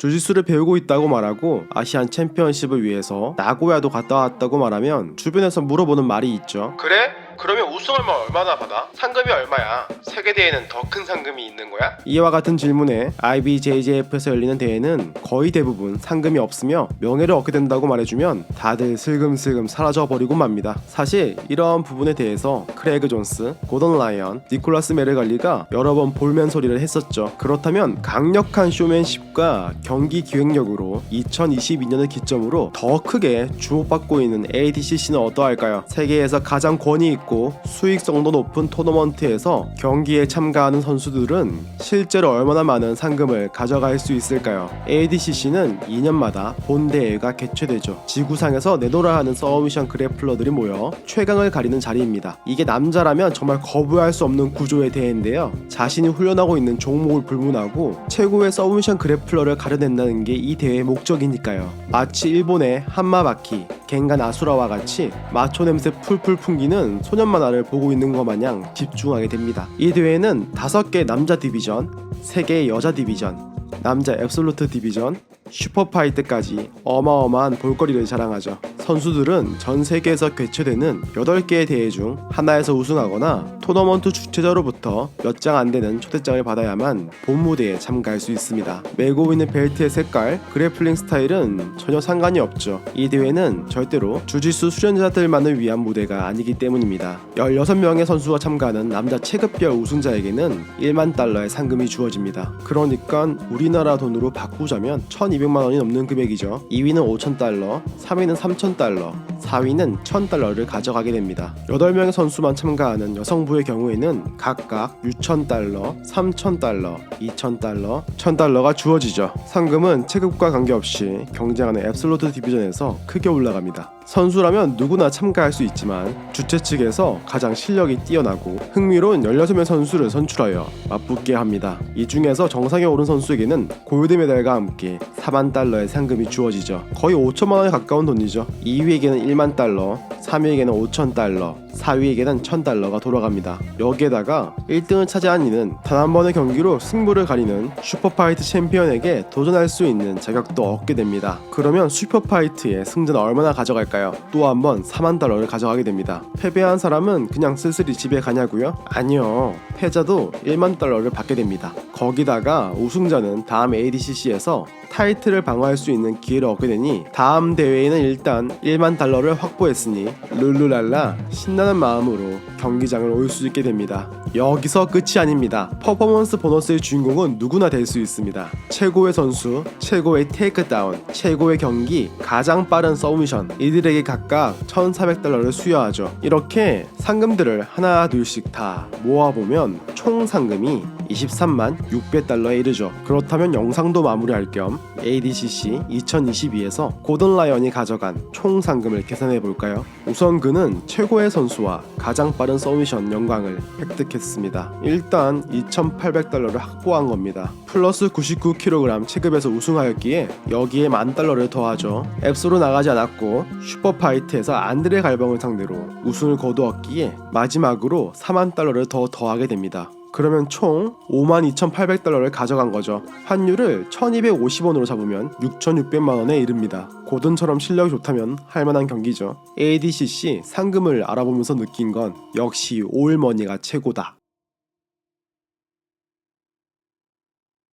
주짓수를 배우고 있다고 말하고 아시안 챔피언십을 위해서 나고야도 갔다 왔다고 말하면 주변에서 물어보는 말이 있죠. 그래? 그러면 우승하면 얼마나 받아? 상금이 얼마야? 세계 대회는 더 큰 상금이 있는 거야? 이와 같은 질문에 IBJJF에서 열리는 대회는 거의 대부분 상금이 없으며 명예를 얻게 된다고 말해주면 다들 슬금슬금 사라져 버리고 맙니다. 사실 이러한 부분에 대해서 크레이그 존스, 고던 라이언, 니콜라스 메르갈리가 여러 번 볼멘 소리를 했었죠. 그렇다면 강력한 쇼맨십과 경기 기획력으로 2022년을 기점으로 더 크게 주목받고 있는 ADCC는 어떠할까요? 세계에서 가장 권위 있고 수익성도 높은 토너먼트에서 경기에 참가하는 선수들은 실제로 얼마나 많은 상금을 가져갈 수 있을까요? ADCC는 2년마다 본 대회가 개최되죠. 지구상에서 내노라 하는 서브미션 그래플러들이 모여 최강을 가리는 자리입니다. 이게 남자라면 정말 거부할 수 없는 구조의 대회인데요. 자신이 훈련하고 있는 종목을 불문하고 최고의 서브미션 그래플러를 가려낸다는 게 이 대회의 목적이니까요. 마치 일본의 한마바키, 겐간 아수라와 같이 마초 냄새 풀풀 풍기는 소년 만화를 보고 있는 것 마냥 집중하게 됩니다. 이 대회는 5개 남자 디비전, 3개의 여자 디비전, 남자 앱솔루트 디비전, 슈퍼파이트까지 어마어마한 볼거리를 자랑하죠. 선수들은 전 세계에서 개최되는 8개의 대회 중 하나에서 우승하거나 토너먼트 주최자로부터 몇 장 안 되는 초대장을 받아야만 본 무대에 참가할 수 있습니다. 메고 있는 벨트의 색깔, 그래플링 스타일은 전혀 상관이 없죠. 이 대회는 절대로 주짓수 수련자들만을 위한 무대가 아니기 때문입니다. 16명의 선수가 참가하는 남자 체급별 우승자에게는 1만 달러의 상금이 주어집니다. 그러니까 우리나라 돈으로 바꾸자면 1200만 원이 넘는 금액이죠. 2위는 5천 달러, 3위는 3천 달러, 4위는 1000 달러를 가져가게 됩니다. 8명의 선수만 참가하는 여성부의 경우에는 각각 6천 달러, 3천 달러, 2천 달러, 1000 달러가 주어지죠. 상금은 체급과 관계없이 경쟁하는 앱솔루트 디비전에서 크게 올라갑니다. 선수라면 누구나 참가할 수 있지만 주최 측에서 가장 실력이 뛰어나고 흥미로운 16명 선수를 선출하여 맞붙게 합니다. 이 중에서 정상에 오른 선수에게는 골드 메달과 함께 4만 달러의 상금이 주어지죠. 거의 5천만 원에 가까운 돈이죠. 2위에게는 1만 달러, 3위에게는 5천 달러, 4위에게는 1000 달러가 돌아갑니다. 여기에다가 1등을 차지한 이는 단 한 번의 경기로 승부를 가리는 슈퍼파이트 챔피언에게 도전할 수 있는 자격도 얻게 됩니다. 그러면 슈퍼파이트의 승자는 얼마나 가져갈까요? 또 한 번 4만 달러를 가져가게 됩니다. 패배한 사람은 그냥 쓸쓸히 집에 가냐고요? 아니요. 패자도 1만 달러를 받게 됩니다. 거기다가 우승자는 다음 ADCC에서 타이틀을 방어할 수 있는 기회를 얻게 되니 다음 대회에는 일단 1만 달러를 확보했으니 룰루랄라 신나는 마음으로 경기장을 올 수 있게 됩니다. 여기서 끝이 아닙니다. 퍼포먼스 보너스의 주인공은 누구나 될 수 있습니다. 최고의 선수, 최고의 테이크다운, 최고의 경기, 가장 빠른 서브미션 이들에게 각각 1,400달러를 수여하죠. 이렇게 상금들을 하나 둘씩 다 모아보면 총 상금이 23만 600달러에 이르죠. 그렇다면 영상도 마무리할 겸 ADCC 2022에서 고든 라이언이 가져간 총 상금을 계산해 볼까요? 우선 그는 최고의 선수와 가장 빠른 서미션 영광을 획득했습니다. 일단 2,800달러를 확보한 겁니다. 플러스 99kg 체급에서 우승하였기에 여기에 만 달러를 더하죠. 앱소로 나가지 않았고 슈퍼파이트에서 안드레 갈방을 상대로 우승을 거두었기에 마지막으로 4만 달러를 더 더하게 됩니다. 그러면 총 52,800달러를 가져간 거죠. 환율을 1,250원으로 잡으면 6,600만 원에 이릅니다. 고든처럼 실력이 좋다면 할 만한 경기죠. ADCC 상금을 알아보면서 느낀 건 역시 올머니가 최고다.